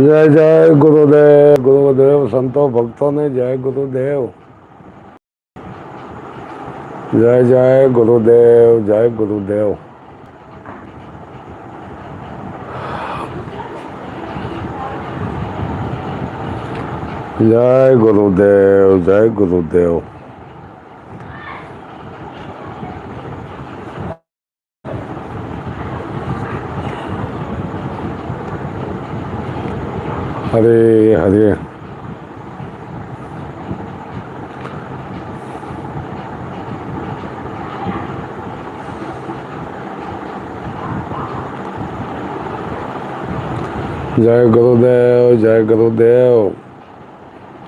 જય જય ગુરુદેવ ગુરુદેવ, સંતો, ભક્તોને જય ગુરુદેવ. જય જય ગુરુદેવ જય ગુરુદેવ. જય ગુરુદેવ જય ગુરુદેવ. હરે હરે જય ગુરુદેવ જય ગુરુદેવ.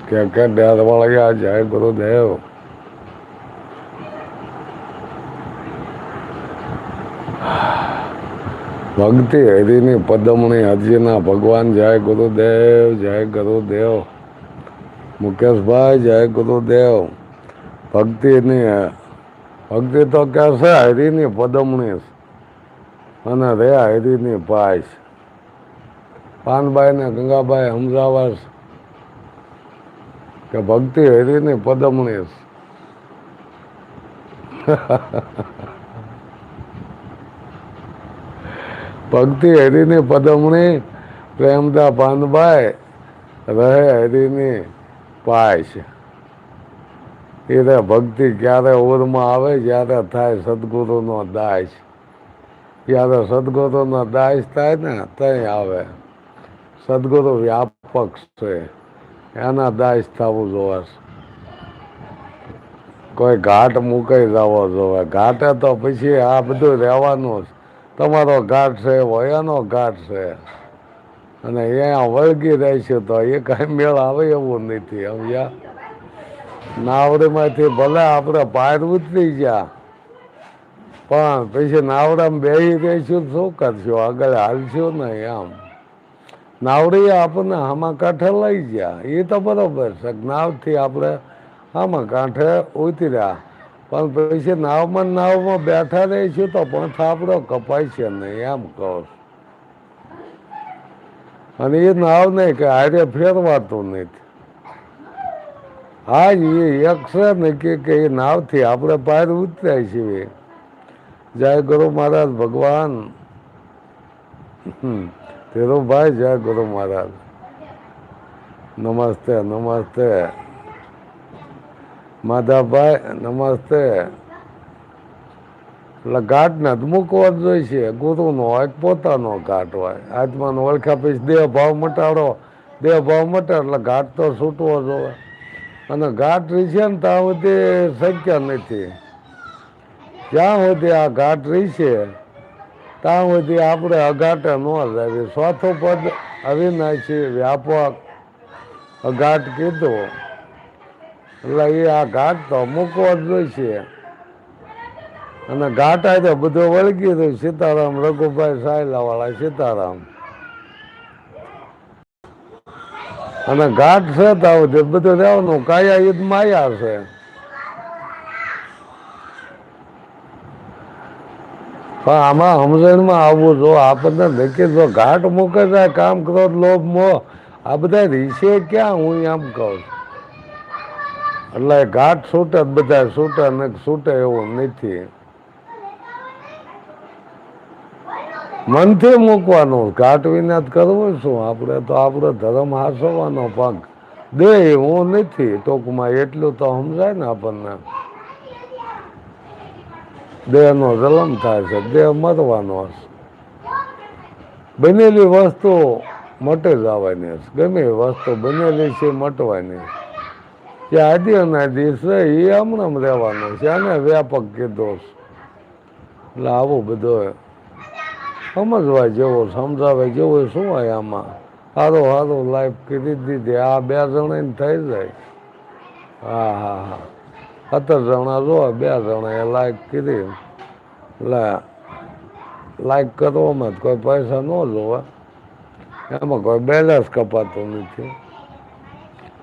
ક્યાં ક્યાં ડેર વળગ્યા જય ગુરુદેવ. ભક્તિ હરિની પદમણી હરજીના ભગવાન, જય ગુરુદેવ જય ગુરુદેવ. મુકેશભાઈ, જય ગુરુદેવ. ભક્તિની ભક્તિ તો કે છે હરિની પદમણી અને રે હરિની પાય પાનભાઈ ને ગંગાબાઈ હમઝાવાસ કે ભક્તિ હરિની પદમણી ભક્તિ હરિની પદમણી, પ્રેમદા પાનબાઈ રહે હરિની પાય છે એ રે ભક્તિ ક્યારે ઓરમાં આવે? જ્યારે થાય સદગુરુનો દાસ. જ્યારે સદગુરુનો દાસ થાય ને ત્યાં આવે. સદગુરુ વ્યાપક છે. એના દાસ થવું જોવાશે કોઈ ઘાટ મૂકાઈ જવો જોવે. ઘાટે તો પછી આ બધું રહેવાનું જ. તમારો ઘાટ છે, વયાનો ઘાટ છે. અને અહીંયા વળગી રહીશું તો એ કાંઈ મેળ આવે એવું નથી, સમજ્યા? નાવડીમાંથી ભલે આપણે પાર ઉતરી ગયા, પણ પછી નાવડામાં બેસી રહીશું શું કરશું? આગળ હાલશું ને એમ. નાવડી આપણને આમાં કાંઠે લઈ ગયા. એ તો બરાબર છે. નાવથી આપણે આમાં કાંઠે ઉતર્યા. પણ પછી નાવમાં નાવમાં બેઠા રહીશું તો પણ થાપડો કપાય છે નહીં, એમ કહો અને એ નાવ નહીં કે હારે ફેરવાતું નથી. હા એ એક છે ને કે એ નાવથી આપણે પાર ઉતર્યા છીએ. જય ગુરુ મહારાજ ભગવાન. તેરો ભાઈ જય ગુરુ મહારાજ. નમસ્તે નમસ્તે. માધાભાઈ, નમસ્તે. એટલે ઘાટ ને મૂકવો જ જોઈશે ગુરુનો હોય પોતાનો ઘાટ હોય. આત્માનો ઓળખ્યા પછી દેહ ભાવ મટાડો. દેહ ભાવ મટાડો એટલે ઘાટ તો છૂટવો જોવે અને ઘાટ છે ને ત્યાં સુધી શક્ય નથી. જ્યાં સુધી આ ઘાટ રહેશે ત્યાં સુધી આપણે અઘાટે ન રહેવી સ્વાથો પદ અવિનાશી વ્યાપક અઘાટ કીધું. એટલે એ આ ઘાટ તો મૂકવો જ જોઈશે અને ઘાટ આજે બધો વળગી રહ્યું સીતારામ, રઘુભાઈ સાયલા વાળા સીતારામ. અને ઘાટ છે તાવ જે બધું રહેવાનું, કાયા યુદ્ધ માયા છે. પણ આમાં સમજણમાં આવવું જો, આપણને નક્કી જો ઘાટ મૂકે જાય કામ કરો, લોભ મોહ આ બધા રીસે ક્યાં, હું એમ કહું છું. એટલે ઘાટ છૂટે જ બધા છૂટે ને છૂટે એવું નથી. મનથી મૂકવાનું ઘાટ વિના જ કરવું શું? આપણે તો આપણો ધર્મ હાસવાનો પગ દે હું નથી, ટૂંકમાં એટલું તો સમજાય ને આપણને. દેહનો જલમ થાય છે, દેહ મરવાનો હશે બનેલી વસ્તુ મટે જવાની હશે ગમે વસ્તુ બનેલી છે મટવાની. જે આદિ અનાદિ છે એ હમણાં રહેવાનો છે. આને વ્યાપક કીધો એટલે આવું બધું સમજવા જેવો સમજાવે જેવો શું હોય આમાં? સારો સારું લાઈફ કરી દીધી. આ બે જણા થઈ જાય. હા હા હા. સત્તર જણા જો, બે જણા એ લાઈક કીધી. એટલે લાઈક કરવામાં જ કોઈ પૈસા ન જોવે. એમાં કોઈ બેલેન્સ કપાતું નથી.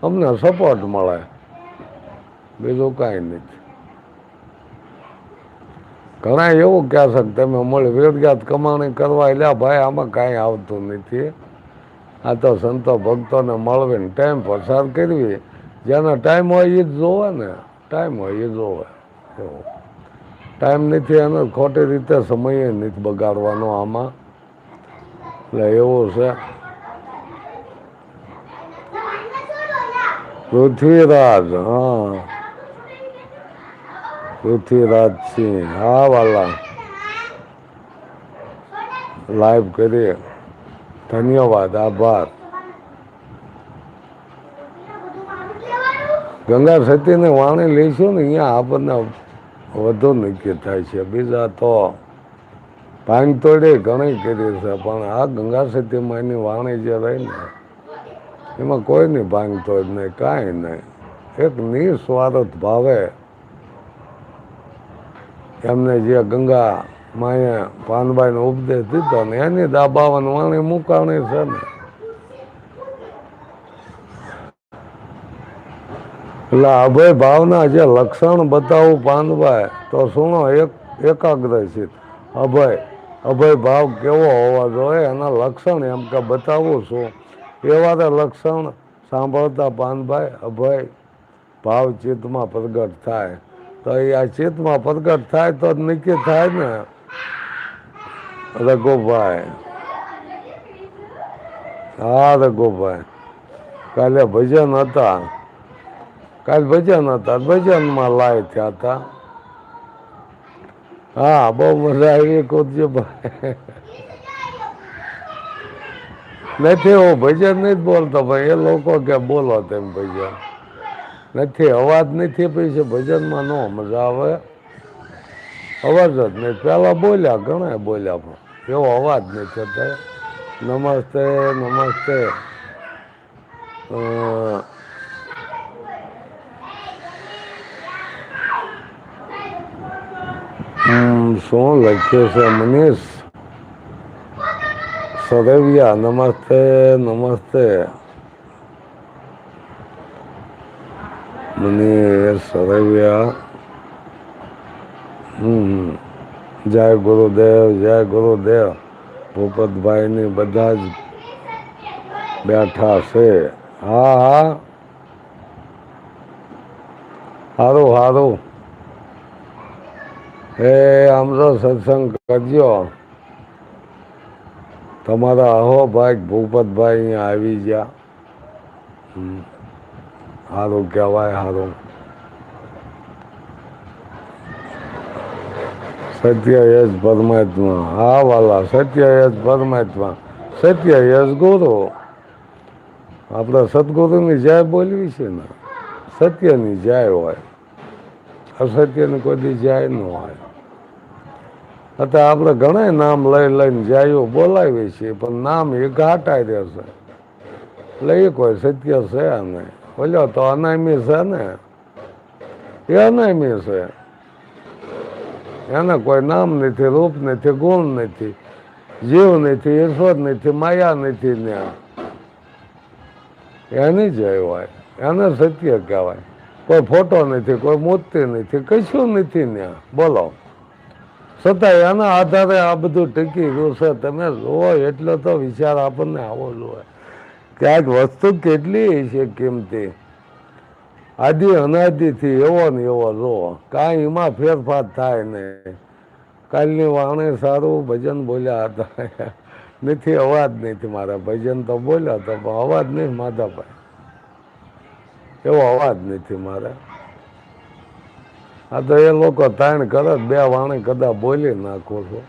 અમને સપોર્ટ મળે. બીજું કાંઈ નથી. ઘણા એવું કહે છે કે તમે મળી વેદગાત કમાણી કરવા એટલે ભાઈ, આમાં કાંઈ આવતું નથી. આ તો સંતો ભક્તોને મળવીને ટાઈમ પસાર કરવી. જેનો ટાઈમ હોય એ જ જોવે ને. ટાઈમ હોય એ જોવે. એવું. ટાઈમ નથી, એને ખોટી રીતે સમય નથી બગાડવાનો આમાં. એટલે એવું છે. પૃથ્વીરાજ, હા. પૃથ્વીરાજ સિંહ, હા વાલા. લાઈવ કરીએ. ધન્યવાદ, આભાર. ગંગા સતીને વાણી લઈશું ને, અહીંયા આપણને વધુ નક્કી થાય છે. બીજા તો ભાંગ તોડે ઘણી કરી છે, પણ આ ગંગા સતી એની વાણી જે રહી ને, એમાં કોઈની ભાંગ તોડ નહીં, કાંઈ નહીં. એક નિસ્વાર્થ ભાવે એમને જે ગંગા માએ પાનભાઈનો ઉપદેશ દીધો ને એની દાબાવન વાણી મુકાણી છે ને. એટલે અભય ભાવના જે લક્ષણ બતાવું પાનભાઈ તો સુનો એક એકાગ્રચિત અભય. અભય ભાવ કેવો હોવા જોઈએ, એના લક્ષણ એમ કે બતાવું છું. એવા તો લક્ષણ સાંભળતા પાનભાઈ અભય ભાવ ચિત્તમાં પ્રગટ થાય. તો એ આ ચિત્તમાં પ્રગટ થાય તો જ નક્કી થાય ને. રઘુભાઈ. હા, રઘુભાઈ. કાલે ભજન હતા. કાલે ભજન હતા. ભજનમાં લાય થયા હતા. હા, બહુ મજા આવી કુદજીભાઈ નથી, હું ભજન નથી બોલતો ભાઈ એ લોકો કે બોલો તેમ ભજન. નથી અવાજ નથી પછી ભજનમાં ન મજા આવે. અવાજ જ નહીં. પેલા બોલ્યા ઘણા બોલ્યા પણ. એવો અવાજ નથી થતો. નમસ્તે નમસ્તે. અ, હમ, શું લખ્યું છે મનીષ? સરવિયા નમસ્તે નમસ્તે. સરવિયા. હમ, જય ગુરુદેવ જય ગુરુદેવ. ભૂપતભાઈની બધા જ બેઠા છે. હા હા. સારું સારું આમ તો સત્સંગ કરજો. તમારા અહોભાઈ ભૂપતભાઈ અહીંયા આવી ગયા. સારું કહેવાય સારું સત્ય યશ પરમાત્મા. હા વાલા સત્ય યશ પરમાત્મા. સત્ય યશ ગુરુ. આપણા સદગુરુની જય બોલવી છે ને. સત્યની જય હોય. અસત્યની કોઈ જય ન હોય. અત્યારે આપણે ઘણા નામ લઈ લઈને જાયો બોલાવીએ છીએ, પણ નામ એ ઘાટાઈ રહેશે. એટલે એ કોઈ સત્ય છે નહીં. બોલ્યો તો અનામી છે ને એ અનામી છે એને કોઈ નામ નથી રૂપ નથી ગુણ નથી જીવ નથી ઈશ્વર નથી માયા નથી ત્યાં એની જય હોય એને સત્ય કહેવાય કોઈ ફોટો નથી કોઈ મૂર્તિ નથી કશું નથી ત્યાં બોલો છતાંય એના આધારે આ બધું ટકી ગયું છે તમે જુઓ એટલો તો વિચાર આપણને આવો જોઈએ કે આ વસ્તુ કેટલી છે કિંમતી? આદિ અનાદિથી એવો ને એવો લો. કાંઈ એમાં ફેરફાર થાય નહીં. કાલની વાણે સારું ભજન બોલ્યા હતા. નથી, અવાજ નથી મારા ભજન તો બોલ્યા હતા, પણ અવાજ નહીં માધાભાઈ એવો અવાજ નથી મારે. આ તો એ લોકો તાણ કરે બે વાણે કદાચ બોલી નાખો છો?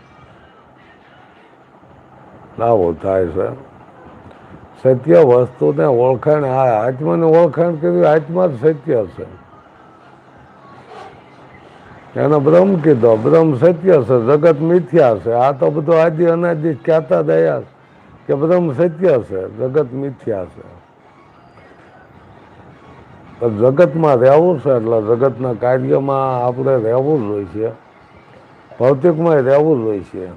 આવું થાય છે. સત્ય વસ્તુને ઓળખાણ, આ આત્માને ઓળખાણ કર્યું, આત્મા જ સત્ય છે. એને બ્રહ્મ કીધો, બ્રહ્મ સત્ય છે, જગત મિથ્યા છે. આ તો બધું આદિ અનાદિ કહેતા દયા કે બ્રહ્મ સત્ય છે, જગત મિથ્યા છે. જગતમાં રહેવું છે એટલે જગતના કાર્યમાં આપણે રહેવું જ હોય છે. ભૌતિકમાં રહેવું જ હોય છે.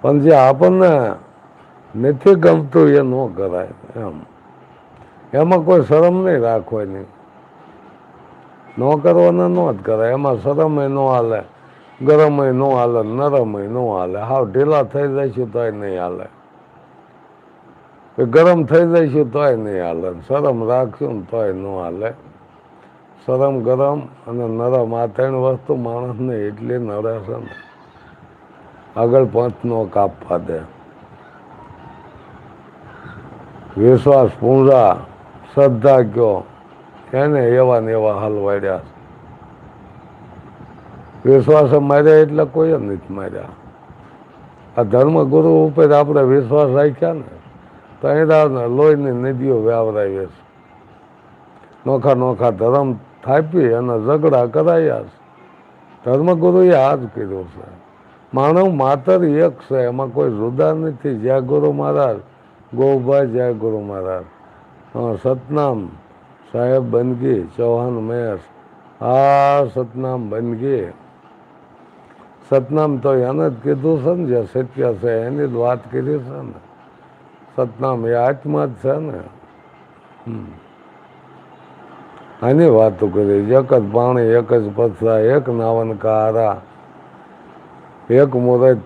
પણ જે આપણને નથી ગમતું એ ન કરાય, એમ. એમાં કોઈ શરમ નહીં રાખવાની. ન કરવાના ન જ કરાય. એમાં શરમય ન હાલે ગરમય ન હાલે નરમય ન હાલે. હાવ ઢીલા થઈ જઈશું તોય નહીં હાલે. ગરમ થઈ જઈશું તોય નહીં હાલે. શરમ રાખશું ને તોય ન હાલે. શરમ ગરમ અને નરમ આ ત્રણ વસ્તુ માણસને એટલી નડે છે ને, આગળ પંથનો કાપવા દે. વિશ્વાસ, પૂંજા શ્રદ્ધા ગયો એને એવા ને એવા હલવાડ્યા વિશ્વાસ માર્યા એટલે કોઈ જ નથી માર્યા. આ ધર્મગુરુ ઉપર આપણે વિશ્વાસ રાખ્યા ને, તો અહીં લોહીની નદીઓ વ્યાવરાવીએ છે. નોખા નોખા ધર્મ થાપી અને ઝઘડા કરાયા છે. ધર્મગુરુએ આ જ કર્યો છે. માનવ માતર એક છે, એમાં કોઈ જુદા નથી. જ્યાં ગુરુ મહારાજ ગોભાઈ જય ગુરુ મહારાજ. સતનામ સાહેબ બનગી ચૌહાણ મહેશ આ સતનામ બનગી. સતનામ તો એને જ કીધું છે ને, જે સત્ય છે, એની જ વાત કરી છે ને. સતનામ એ આત્મા જ છે ને. આની વાતો કરી, એક જ પાણી, એક જ પથરા, એક નાવન કારા એક મુરત.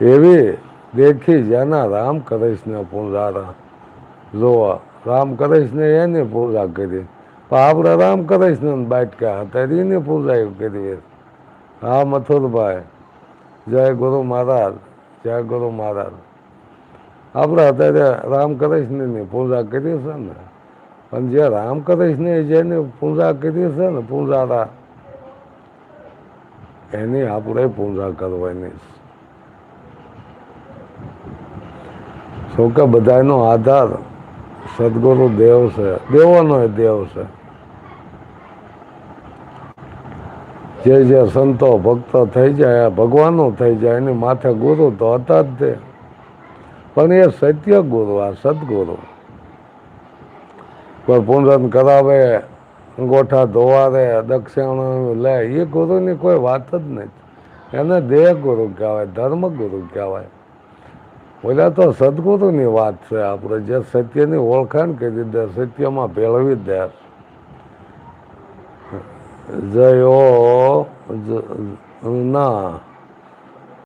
એવી દેખી જેના રામ કૃષ્ણ પૂજારા જોવા રામ કૃષ્ણ એની પૂજા કરી પણ આપણે રામ કૃષ્ણ બાટકા હતા એની પૂજા કરી હા મથુરભાઈ જય ગુરુ મહારાજ જય ગુરુ મહારાજ આપણે અત્યારે રામકૃષ્ણની પૂજા કરી છે ને પણ જે રામકૃષ્ણ જેની પૂજા કરી છે ને પૂજારા એની આપણે પૂજા કરવાની છે શું કે બધાનો આધાર સદગુરુ દેવ છે, દેવોનો દેવ છે. જે જે સંતો ભક્તો થઈ જાય, ભગવાનો થઈ જાય, એની માથે ગુરુ તો હતા જ તે. પણ એ સત્ય ગુરુ, આ સદગુરુ. કોઈ પૂંજન કરાવે, અંગોઠા ધોવારે, દક્ષિણ લે, એ ગુરુની કોઈ વાત જ નથી. એને દેહ ગુરુ કહેવાય ધર્મ ગુરુ કહેવાય. ઓલા તો સદગુરુની વાત છે આપણે જે સત્યની ઓળખાણ કરી દે, સત્યમાં ભેળવી દે. જયો ના.